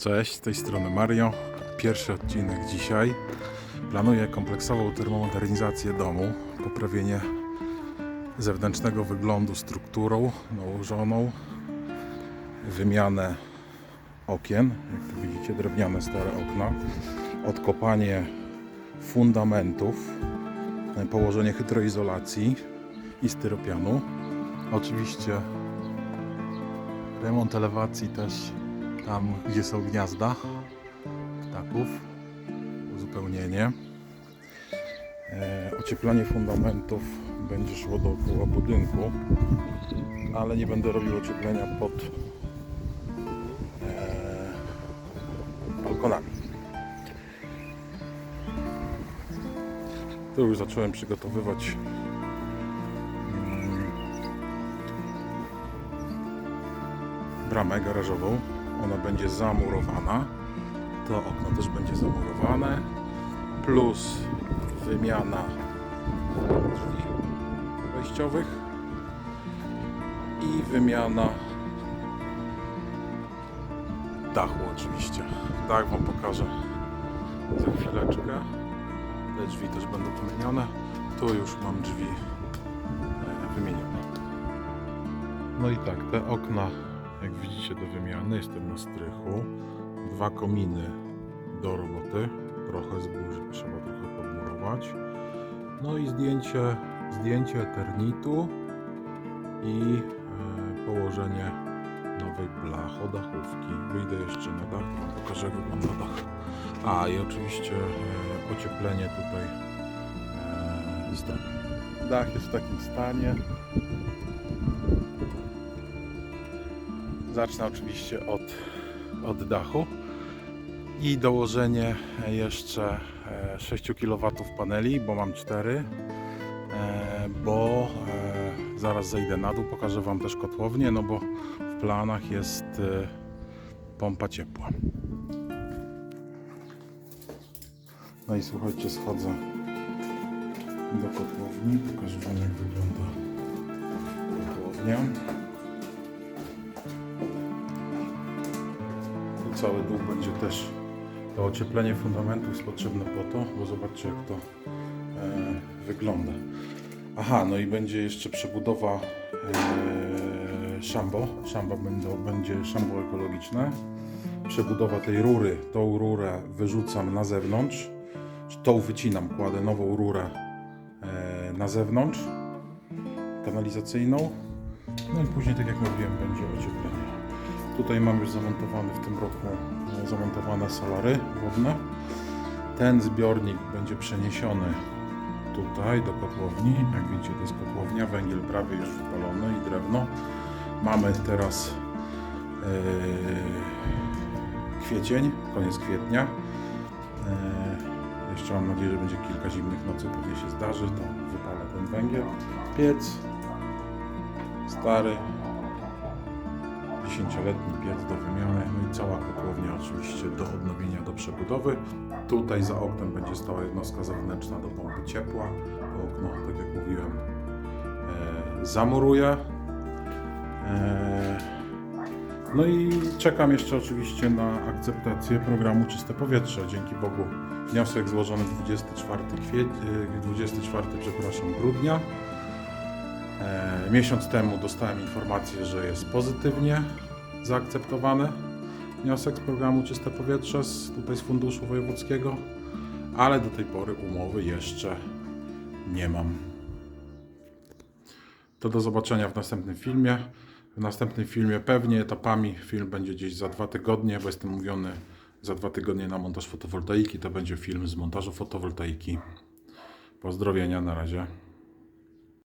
Cześć, z tej strony Mario. Pierwszy odcinek dzisiaj. Planuję kompleksową termomodernizację domu, poprawienie zewnętrznego wyglądu strukturą nałożoną, wymianę okien, jak tu widzicie drewniane stare okna, odkopanie fundamentów, położenie hydroizolacji i styropianu. Oczywiście remont elewacji też tam, gdzie są gniazda ptaków, uzupełnienie. E, ocieplanie fundamentów będzie szło dookoła budynku, ale nie będę robił ocieplenia pod e, balkonami. Tu już zacząłem przygotowywać mm, bramę garażową. Ona będzie zamurowana. To okno też będzie zamurowane. Plus wymiana drzwi wejściowych i wymiana dachu oczywiście. Dach Wam pokażę za chwileczkę. Te drzwi też będą wymienione. Tu już mam drzwi e, wymienione. No i tak, te okna, jak widzicie, do wymiany. Jestem na strychu. Dwa kominy do roboty. Trochę zburzyć, trzeba trochę podmurować. No i zdjęcie, zdjęcie eternitu i e, położenie nowej blachodachówki. Wyjdę jeszcze na dach, pokażę jak wygląda dach. A i oczywiście e, ocieplenie tutaj e, z. Dach jest w takim stanie. Zacznę oczywiście od, od dachu i dołożenie jeszcze e, 6 kW paneli, bo mam 4, e, bo e, zaraz zejdę na dół, pokażę Wam też kotłownię, no bo w planach jest e, pompa ciepła. No i słuchajcie, schodzę do kotłowni, pokażę Wam jak wygląda kotłownia. Cały dół będzie też to ocieplenie fundamentów jest potrzebne po to, bo zobaczcie jak to e, wygląda. Aha, no i będzie jeszcze przebudowa e, szambo. Będzie szambo ekologiczne. Przebudowa tej rury. Tą rurę wyrzucam na zewnątrz. Tą wycinam, kładę nową rurę e, na zewnątrz kanalizacyjną. No i później, tak jak mówiłem, będzie ocieplenie. Tutaj mam już zamontowany w tym roku e, zamontowane solary wodne. Ten zbiornik będzie przeniesiony tutaj do kotłowni. Jak widzicie, to jest kotłownia, węgiel prawie już wypalony i drewno. Mamy teraz e, kwiecień, koniec kwietnia. E, jeszcze mam nadzieję, że będzie kilka zimnych nocy, pewnie się zdarzy, to wypalę ten węgiel. Piec stary, 10-letni piec do wymiany, no i cała kotłownia oczywiście do odnowienia, do przebudowy. Tutaj za oknem będzie stała jednostka zewnętrzna do pompy ciepła. To okno, tak jak mówiłem, e. E, no i czekam jeszcze oczywiście na akceptację programu Czyste Powietrze. Dzięki Bogu wniosek złożony 24 kwiet, e, 24 przepraszam, grudnia. E, Miesiąc temu dostałem informację, że jest pozytywnie zaakceptowany wniosek z programu Czyste Powietrze z, tutaj z Funduszu Wojewódzkiego, ale do tej pory umowy jeszcze nie mam. To do zobaczenia w następnym filmie. W następnym filmie pewnie etapami film będzie gdzieś za dwa tygodnie, bo jestem mówiony za dwa tygodnie na montaż fotowoltaiki. To będzie film z montażu fotowoltaiki. Pozdrowienia, na razie.